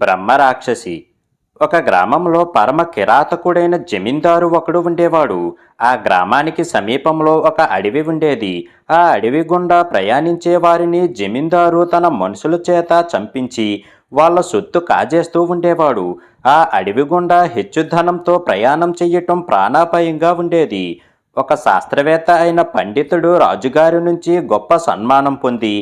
బ్రహ్మరాక్షసి. ఒక గ్రామంలో పరమ కిరాతకుడైన జమీందారు ఒకడు ఉండేవాడు. ఆ గ్రామానికి సమీపంలో ఒక అడవి ఉండేది. ఆ అడవి గుండా ప్రయాణించే వారిని జమీందారు తన మనుషుల చేత చంపించి వాళ్ళ సొత్తు కాజేస్తూ ఉండేవాడు. ఆ అడవి గుండా హెచ్చుధనంతో ప్రయాణం చెయ్యటం ప్రాణాపాయంగా ఉండేది. ఒక శాస్త్రవేత్త అయిన పండితుడు రాజుగారి నుంచి గొప్ప సన్మానం పొంది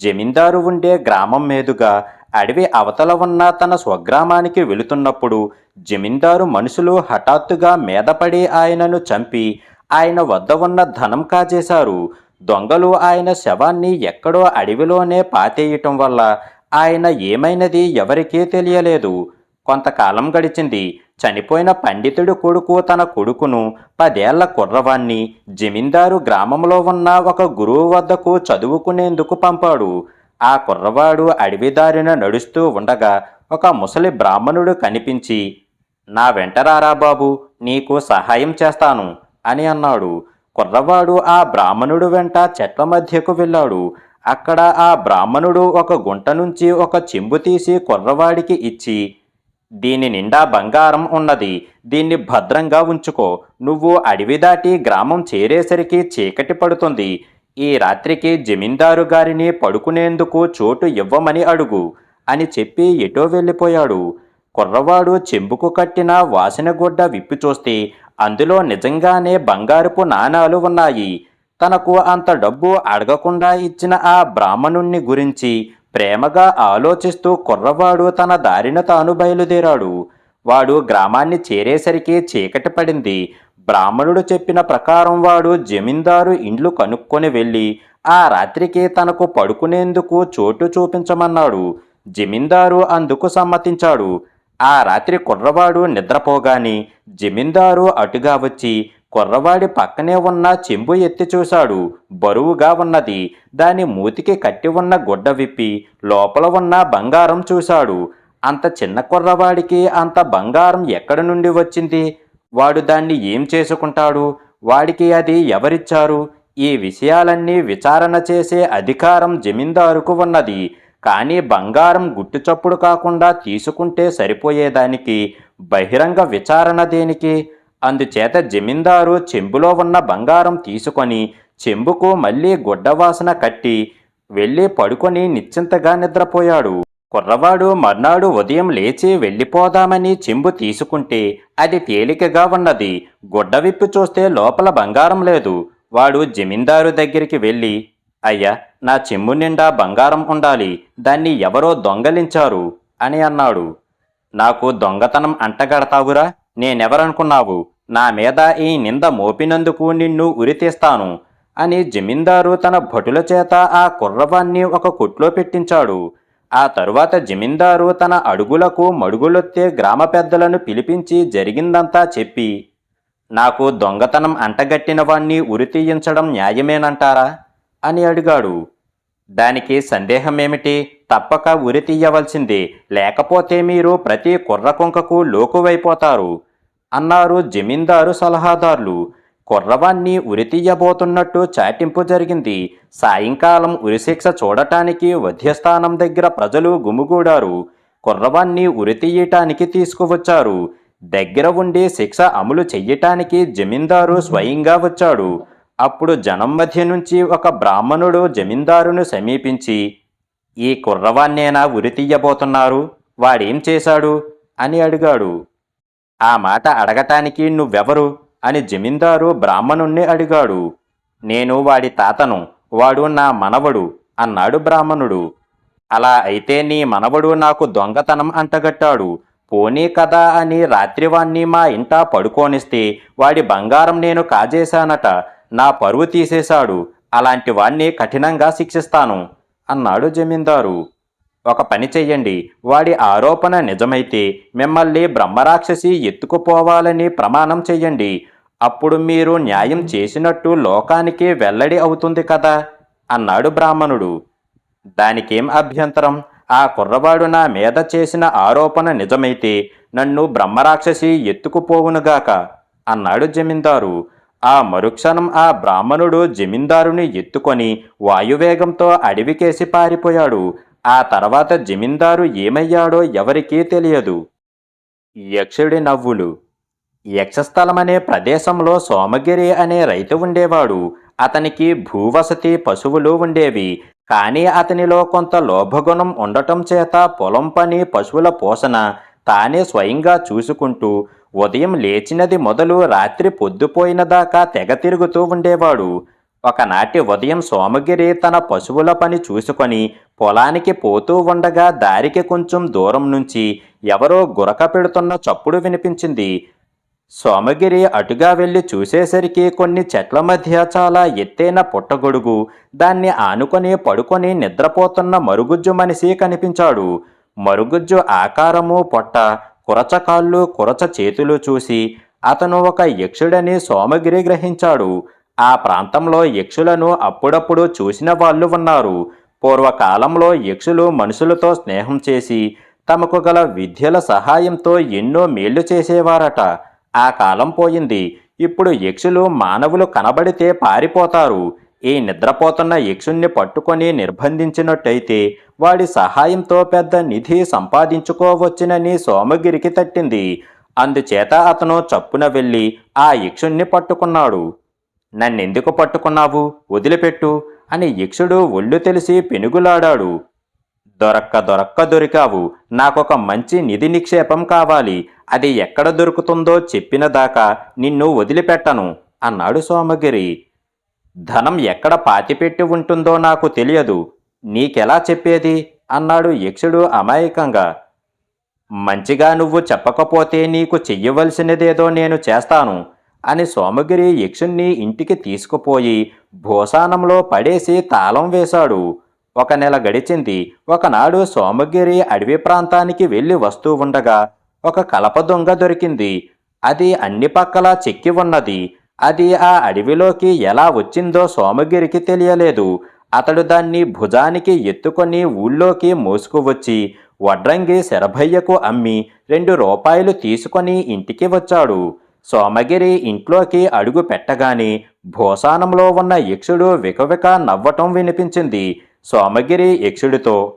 జమీందారు ఉండే గ్రామం మీదుగా అడవి అవతల ఉన్న తన స్వగ్రామానికి వెళుతున్నప్పుడు జమీందారు మనుషులు హఠాత్తుగా మీదపడి ఆయనను చంపి ఆయన వద్ద ఉన్న ధనం కాజేశారు. దొంగలు ఆయన శవాన్ని ఎక్కడో అడవిలోనే పాతేయటం వల్ల ఆయన ఏమైనది ఎవరికీ తెలియలేదు. కొంతకాలం గడిచింది. చనిపోయిన పండితుడి కొడుకు తన కొడుకును పదేళ్ళ కుర్రవాణ్ణి జమీందారు గ్రామంలో ఉన్న ఒక గురువు వద్దకు చదువుకునేందుకు పంపాడు. ఆ కుర్రవాడు అడవిదారిన నడుస్తూ ఉండగా ఒక ముసలి బ్రాహ్మణుడు కనిపించి నా వెంటరారా బాబు నీకు సహాయం చేస్తాను అని అన్నాడు. కుర్రవాడు ఆ బ్రాహ్మణుడు వెంట చెట్ల మధ్యకు వెళ్ళాడు. అక్కడ ఆ బ్రాహ్మణుడు ఒక గుంట నుంచి ఒక చెంబు తీసి కుర్రవాడికి ఇచ్చి దీని నిండా బంగారం ఉన్నది దీన్ని భద్రంగా ఉంచుకో. నువ్వు అడవి దాటి గ్రామం చేరేసరికి చీకటి పడుతుంది. ఈ రాత్రికి జమీందారు గారిని పడుకునేందుకు చోటు ఇవ్వమని అడుగు అని చెప్పి ఎటో వెళ్ళిపోయాడు. కుర్రవాడు చెంబుకు కట్టిన వాసనగుడ్డ విప్పి చూస్తే అందులో నిజంగానే బంగారుపు నాణాలు ఉన్నాయి. తనకు అంత డబ్బు అడగకుండా ఇచ్చిన ఆ బ్రాహ్మణుణ్ణి గురించి ప్రేమగా ఆలోచిస్తూ కుర్రవాడు తన దారిన తాను బయలుదేరాడు. వాడు గ్రామాన్ని చేరేసరికి చీకటి పడింది. బ్రాహ్మణుడు చెప్పిన ప్రకారం వాడు జమీందారు ఇండ్లు కనుక్కొని వెళ్ళి ఆ రాత్రికి తనకు పడుకునేందుకు చోటు చూపించమన్నాడు. జమీందారు అందుకు సమ్మతించాడు. ఆ రాత్రి కుర్రవాడు నిద్రపోగాని జమీందారు అటుగా వచ్చి కుర్రవాడి పక్కనే ఉన్న చెంబు ఎత్తి చూశాడు. బరువుగా ఉన్నది. దాని మూతికి కట్టి ఉన్న గుడ్డ విప్పి లోపల ఉన్న బంగారం చూశాడు. అంత చిన్న కుర్రవాడికి అంత బంగారం ఎక్కడి నుండి వచ్చింది? వాడు దాన్ని ఏం చేసుకుంటాడు? వాడికి అది ఎవరిచ్చారు? ఈ విషయాలన్నీ విచారణ చేసే అధికారం జమీందారుకు ఉన్నది. కానీ బంగారం గుట్టుచప్పుడు కాకుండా తీసుకుంటే సరిపోయేదానికి బహిరంగ విచారణ దేనికి? అందుచేత జమీందారు చెంబులో ఉన్న బంగారం తీసుకొని చెంబుకు మళ్ళీ గుడ్డవాసన కట్టి వెళ్ళి పడుకొని నిశ్చింతగా నిద్రపోయాడు. కుర్రవాడు మర్నాడు ఉదయం లేచి వెళ్ళిపోదామని చెంబు తీసుకుంటే అది తేలికగా ఉన్నది. గుడ్డ విప్పి చూస్తే లోపల బంగారం లేదు. వాడు జమీందారు దగ్గరికి వెళ్ళి అయ్యా నా చెంబు నిండా బంగారం ఉండాలి. దాన్ని ఎవరో దొంగలించారు అని అన్నాడు. నాకు దొంగతనం అంటగడతావురా? నేనెవరనుకున్నావు? నా మీద ఈ నింద మోపినందుకు నిన్ను ఉరితీస్తాను అని జమీందారు తన భటుల చేత ఆ కుర్రవాన్ని ఒక కొట్లో పెట్టించాడు. ఆ తరువాత జమీందారు తన అడుగులకు మడుగులొత్తే గ్రామ పెద్దలను పిలిపించి జరిగిందంతా చెప్పి నాకు దొంగతనం అంటగట్టిన వాణ్ణి ఉరితీయించడం న్యాయమేనంటారా? అని అడిగాడు. దానికి సందేహమేమిటి? తప్పక ఉరి తీయవలసింది. లేకపోతే మీరు ప్రతి కుర్రకుంకకు లోకువైపోతారు అన్నారు జమీందారు సలహాదారులు. కుర్రవాన్ని ఉరితీయబోతున్నట్టు చాటింపు జరిగింది. సాయంకాలం ఉరిశిక్ష చూడటానికి వధ్యస్థానం దగ్గర ప్రజలు గుమిగూడారు. కుర్రవాన్ని ఉరితీయటానికి తీసుకువచ్చారు. దగ్గర ఉండి శిక్ష అమలు చెయ్యటానికి జమీందారు స్వయంగా వచ్చాడు. అప్పుడు జనం మధ్య నుంచి ఒక బ్రాహ్మణుడు జమీందారును సమీపించి ఈ కుర్రవాన్నేనా ఉరి తీయబోతున్నారు వాడేం చేశాడు? అని అడిగాడు. ఆ మాట అడగటానికి నువ్వెవరు? అని జమీందారు బ్రాహ్మణుణ్ణి అడిగాడు. నేను వాడి తాతను వాడు నా మనవడు అన్నాడు బ్రాహ్మణుడు. అలా అయితే నీ మనవడు నాకు దొంగతనం అంటగట్టాడు. పోనీ కదా అని రాత్రివాణ్ణి మా ఇంట పడుకోనిస్తే వాడి బంగారం నేను కాజేశానట. నా పరువు తీసేశాడు. అలాంటి వాణ్ణి కఠినంగా శిక్షిస్తాను అన్నాడు జమీందారు. ఒక పని చెయ్యండి. వాడి ఆరోపణ నిజమైతే మిమ్మల్ని బ్రహ్మరాక్షసి ఎత్తుకుపోవాలని ప్రమాణం చెయ్యండి. అప్పుడు మీరు న్యాయం చేసినట్టు లోకానికి వెల్లడి అవుతుంది కదా? అన్నాడు బ్రాహ్మణుడు. దానికేం అభ్యంతరం? ఆ కుర్రవాడు నా మీద చేసిన ఆరోపణ నిజమైతే నన్ను బ్రహ్మరాక్షసి ఎత్తుకుపోవునుగాక అన్నాడు జమీందారు. ఆ మరుక్షణం ఆ బ్రాహ్మణుడు జమీందారుని ఎత్తుకొని వాయువేగంతో అడవికేసి పారిపోయాడు. ఆ తర్వాత జమీందారు ఏమయ్యాడో ఎవరికీ తెలియదు. యక్షుడి నవ్వులు. యక్షస్థలం అనే ప్రదేశంలో సోమగిరి అనే రైతు ఉండేవాడు. అతనికి భూవసతి పశువులు ఉండేవి. కానీ అతనిలో కొంత లోభగుణం ఉండటం చేత పొలం పని పశువుల పోషణ తానే స్వయంగా చూసుకుంటూ ఉదయం లేచినది మొదలు రాత్రి పొద్దుపోయిన దాకా తెగ తిరుగుతూ ఉండేవాడు. ఒకనాటి ఉదయం సోమగిరి తన పశువుల పని చూసుకొని పొలానికి పోతూ ఉండగా దారికి కొంచెం దూరం నుంచి ఎవరో గురక పెడుతున్న చప్పుడు వినిపించింది. సోమగిరి అటుగా వెళ్ళి చూసేసరికి కొన్ని చెట్ల మధ్య చాలా ఎత్తైన పుట్టగొడుగు దాన్ని ఆనుకొని పడుకొని నిద్రపోతున్న మరుగుజ్జు మనిషి కనిపించాడు. మరుగుజ్జు ఆకారము పొట్ట కురచ కాళ్ళు కురచ చేతులు చూసి అతను ఒక యక్షుడని సోమగిరి గ్రహించాడు. ఆ ప్రాంతంలో యక్షులను అప్పుడప్పుడు చూసిన వాళ్ళు ఉన్నారు. పూర్వకాలంలో యక్షులు మనుషులతో స్నేహం చేసి తమకు గల విద్యల సహాయంతో ఎన్నో మేళ్ళు చేసేవారట. ఆ కాలం పోయింది. ఇప్పుడు యక్షులు మానవులు కనబడితే పారిపోతారు. ఈ నిద్రపోతున్న యక్షుణ్ణి పట్టుకొని నిర్బంధించినట్టయితే వాడి సహాయంతో పెద్ద నిధి సంపాదించుకోవచ్చునని సోమగిరికి తట్టింది. అందుచేత అతను చప్పున వెళ్ళి ఆ యక్షుణ్ణి పట్టుకున్నాడు. నన్నెందుకు పట్టుకున్నావు? వదిలిపెట్టు అని యక్షుడు ఒళ్ళు తెలిసి పెనుగులాడాడు. దొరక్క దొరక్క దొరికావు. నాకొక మంచి నిధి నిక్షేపం కావాలి. అది ఎక్కడ దొరుకుతుందో చెప్పిన దాకా నిన్ను వదిలిపెట్టను అన్నాడు సోమగిరి. ధనం ఎక్కడ పాతిపెట్టి ఉంటుందో నాకు తెలియదు. నీకెలా చెప్పేది? అన్నాడు యక్షుడు అమాయకంగా. మంచిగా నువ్వు చెప్పకపోతే నీకు చెయ్యవలసినదేదో నేను చేస్తాను. అని సోమగిరి యక్షుణ్ణి ఇంటికి తీసుకుపోయి భూసానంలో పడేసి తాళం వేశాడు. ఒక నెల గడిచింది. ఒకనాడు సోమగిరి అడవి ప్రాంతానికి వెళ్ళి వస్తూ ఉండగా ఒక కలప దొంగ దొరికింది. అది అన్ని పక్కలా చెక్కి ఉన్నది. అది ఆ అడవిలోకి ఎలా వచ్చిందో సోమగిరికి తెలియలేదు. అతడు దాన్ని భుజానికి ఎత్తుకొని ఊళ్ళోకి మోసుకువచ్చి వడ్రంగి శరభయ్యకు అమ్మి రెండు రూపాయలు తీసుకొని ఇంటికి వచ్చాడు. సోమగిరి ఇంట్లోకి అడుగు పెట్టగానే భూసానంలో ఉన్న యక్షుడు వికవిక నవ్వటం వినిపించింది. సోమగిరి యక్షుడితో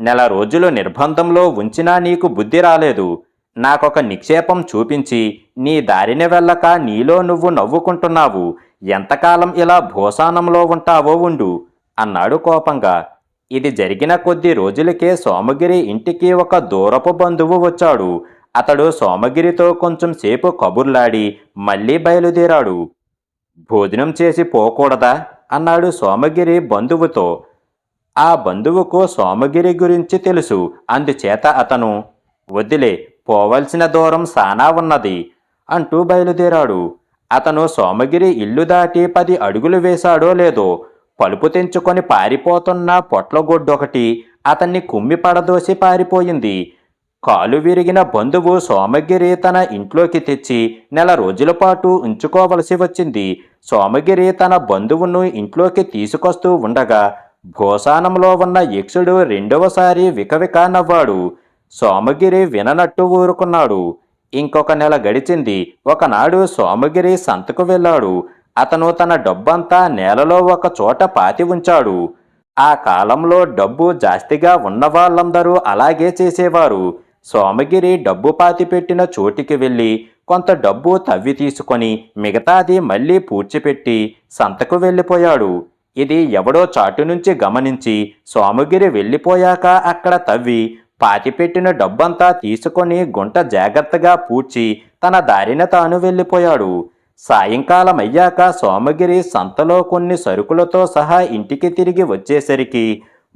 నెల రోజులు నిర్బంధంలో ఉంచినా నీకు బుద్ధి రాలేదు. నాకొక నిక్షేపం చూపించి నీ దారిని వెళ్ళక నీలో నువ్వు నవ్వుకుంటున్నావు. ఎంతకాలం ఇలా భూసానంలో ఉంటావో ఉండు అన్నాడు కోపంగా. ఇది జరిగిన కొద్ది రోజులకే సోమగిరి ఇంటికి ఒక దూరపు బంధువు వచ్చాడు. అతడు సోమగిరితో కొంచెం సేపు కబుర్లాడి మళ్ళీ బయలుదేరాడు. భోజనం చేసి పోకూడదా? అన్నాడు సోమగిరి బంధువుతో. ఆ బంధువుకు సోమగిరి గురించి తెలుసు. అందుచేత అతను వదిలే పోవలసిన దూరం సానా ఉన్నది అంటూ బయలుదేరాడు. అతను సోమగిరి ఇల్లు దాటి పది అడుగులు వేశాడో లేదో పలుపు తెంచుకొని పారిపోతున్న పొట్లగొడ్డొకటి అతన్ని కుమ్మి పడదోసి పారిపోయింది. కాలు విరిగిన బంధువు సోమగిరి తన ఇంట్లోకి తెచ్చి నెల రోజుల పాటు ఉంచుకోవలసి వచ్చింది. సోమగిరి తన బంధువును ఇంట్లోకి తీసుకొస్తూ ఉండగా భూసానంలో ఉన్న యక్షుడు రెండవసారి వికవిక నవ్వాడు. సోమగిరి విననట్టు ఊరుకున్నాడు. ఇంకొక నెల గడిచింది. ఒకనాడు సోమగిరి సంతకు వెళ్ళాడు. అతను తన డబ్బంతా నేలలో ఒక చోట పాతి ఉంచాడు. ఆ కాలంలో డబ్బు జాస్తిగా ఉన్న వాళ్ళందరూ అలాగే చేసేవారు. సోమగిరి డబ్బు పాతిపెట్టిన చోటికి వెళ్ళి కొంత డబ్బు తవ్వి తీసుకొని మిగతాది మళ్ళీ పూడ్చిపెట్టి సంతకు వెళ్ళిపోయాడు. ఇది ఎవడో చాటు నుంచి గమనించి సోమగిరి వెళ్ళిపోయాక అక్కడ తవ్వి పాతిపెట్టిన డబ్బంతా తీసుకొని గుంట జాగ్రత్తగా పూడ్చి తన దారిన తాను వెళ్ళిపోయాడు. సాయంకాలం అయ్యాక సోమగిరి సంతలో కొన్ని సరుకులతో సహా ఇంటికి తిరిగి వచ్చేసరికి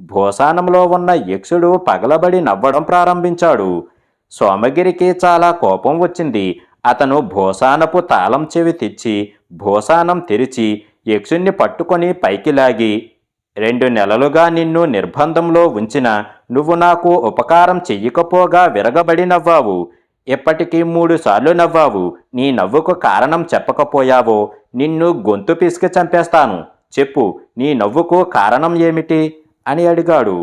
భూసానంలో ఉన్న యక్షుడు పగలబడి నవ్వడం ప్రారంభించాడు. సోమగిరికి చాలా కోపం వచ్చింది. అతను భూసానపు తాళం చెవి తెచ్చి భూసానం తెరిచి యక్షుణ్ణి పట్టుకొని పైకి లాగి రెండు నెలలుగా నిన్ను నిర్బంధంలో ఉంచిన నువ్వు నాకు ఉపకారం చెయ్యకపోగా విరగబడి నవ్వావు. ఇప్పటికీ మూడుసార్లు నవ్వావు. నీ నవ్వుకు కారణం చెప్పకపోయావో నిన్ను గొంతు పిసికి చంపేస్తాను. చెప్పు నీ నవ్వుకు కారణం ఏమిటి? అని అడిగాడు.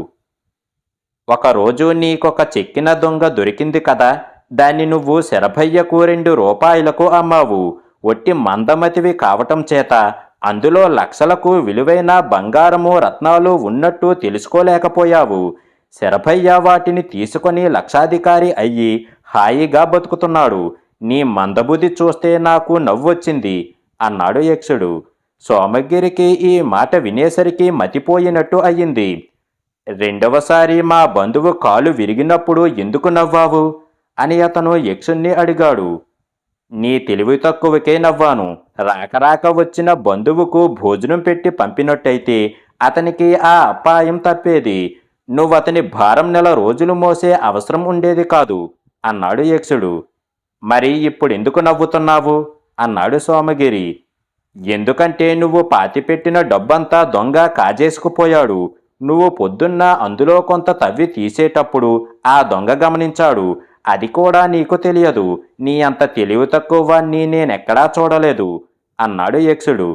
ఒకరోజు నీకొక చెక్కిన దొంగ దొరికింది కదా దాన్ని నువ్వు శరభయ్యకు రెండు రూపాయలకు అమ్మావు. ఒట్టి మందమతివి కావటం చేత అందులో లక్షలకు విలువైన బంగారము రత్నాలు ఉన్నట్టు తెలుసుకోలేకపోయావు. శరభయ్య వాటిని తీసుకొని లక్షాధికారి అయ్యి హాయిగా బతుకుతున్నాడు. నీ మందబుద్ధి చూస్తే నాకు నవ్వొచ్చింది అన్నాడు యక్షుడు. సోమగిరికి ఈ మాట వినేసరికి మతిపోయినట్టు అయ్యింది రెండవసారి మా బంధువు కాలు విరిగినప్పుడు ఎందుకు నవ్వావు? అని అతను యక్షుణ్ణి అడిగాడు. నీ తెలివి తక్కువకే నవ్వాను. రాక రాక వచ్చిన బంధువుకు భోజనం పెట్టి పంపినట్టయితే అతనికి ఆ అపాయం తప్పేది. నువ్వతని భారం నెల రోజులు మోసే అవసరం ఉండేది కాదు అన్నాడు యక్షుడు. మరి ఇప్పుడు ఎందుకు నవ్వుతున్నావు? అన్నాడు సోమగిరి. ఎందుకంటే నువ్వు పాతిపెట్టిన డబ్బంతా దొంగ కాజేసుకుపోయాడు. నువ్వు పొద్దున్న అందులో కొంత తవ్వి తీసేటప్పుడు ఆ దొంగ గమనించాడు. అది కూడా నీకు తెలియదు. నీ అంత తెలివి తక్కువ వాణ్ణి నేనెక్కడా చూడలేదు అన్నాడు యక్షుడు.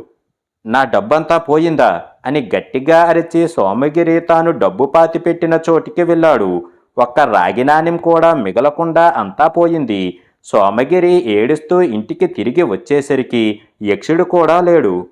నా డబ్బంతా పోయిందా అని గట్టిగా అరిచి సోమగిరి తాను డబ్బు పాతిపెట్టిన చోటికి వెళ్ళాడు. ఒక్క రాగినాణ్యం కూడా మిగలకుండా అంతా పోయింది. సోమగిరి ఏడుస్తూ ఇంటికి తిరిగి వచ్చేసరికి యక్షుడు కూడా లేడు.